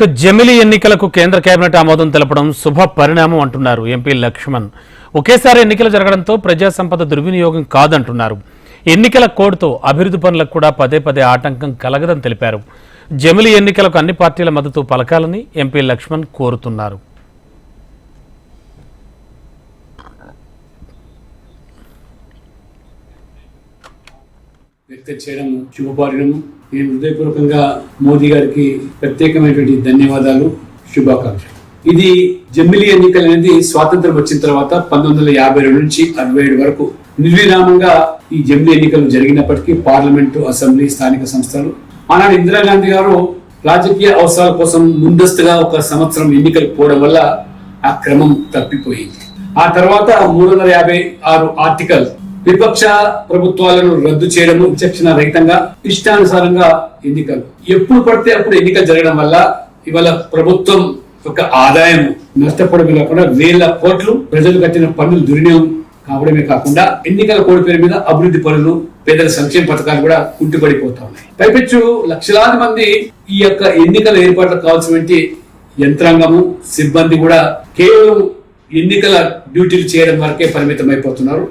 మెదక్ జమిలీ ఎన్నికలకు కేంద్ర కేబినెట్ ఆమోదం తెలపడం శుభ పరిణామం అంటున్నారు ఎంపీ లక్ష్మణ్. ఒకేసారి ఎన్నికలు జరగడంతో ప్రజా సంపద దుర్వినియోగం కాదంటున్నారు. ఎన్నికల కోడ్తో అభివృద్ధి పనులకు కూడా పదే పదే ఆటంకం కలగదని తెలిపారు. జమిలీ ఎన్నికలకు అన్ని పార్టీల మద్దతు పలకాలని ఎంపీ లక్ష్మణ్ కోరుతున్నారు. వ్యక్తం చేయడం శుభపరిణము నేను హృదయపూర్వకంగా మోదీ గారికి ప్రత్యేకమైనటువంటి ధన్యవాదాలు శుభాకాంక్షలు. ఇది జమ్మిలి ఎన్నికలు అనేది స్వాతంత్రం వచ్చిన తర్వాత పంతొమ్మిది వందల యాభై రెండు నుంచి అరవై ఏడు వరకు నిర్విరామంగా ఈ జమ్మిలి ఎన్నికలు జరిగినప్పటికీ పార్లమెంటు అసెంబ్లీ స్థానిక సంస్థలు. ఆనాడు ఇందిరాగాంధీ గారు రాజకీయ అవసరాల కోసం ముందస్తుగా ఒక సంవత్సరం ఎన్నికలు పోవడం వల్ల ఆ క్రమం తప్పిపోయింది. ఆ తర్వాత మూడు వందల యాభై ఆరు ఆర్టికల్ విపక్ష ప్రభుత్వాలను రద్దు చేయడము విచక్షణ రహితంగా ఇష్టానుసారంగా ఎన్నికలు. ఎప్పుడు పడితే అప్పుడు ఎన్నికలు జరగడం వల్ల ఇవాళ ప్రభుత్వం యొక్క ఆదాయం నష్టపోవడమే కాకుండా వేల కోట్లు ప్రజలు కట్టిన పన్నులు దుర్వినియోగం కావడమే కాకుండా ఎన్నికల కోడి పేరు మీద అభివృద్ధి పనులు పేదల సంక్షేమ పథకాలు కూడా కుంటుపడిపోతా ఉన్నాయి. పైపెచ్చు లక్షలాది మంది ఈ యొక్క ఎన్నికల ఏర్పాట్లకు కావాల్సినటువంటి యంత్రాంగము సిబ్బంది కూడా కేవలం ఎన్నికల డ్యూటీలు చేయడం వరకే పరిమితం అయిపోతున్నారు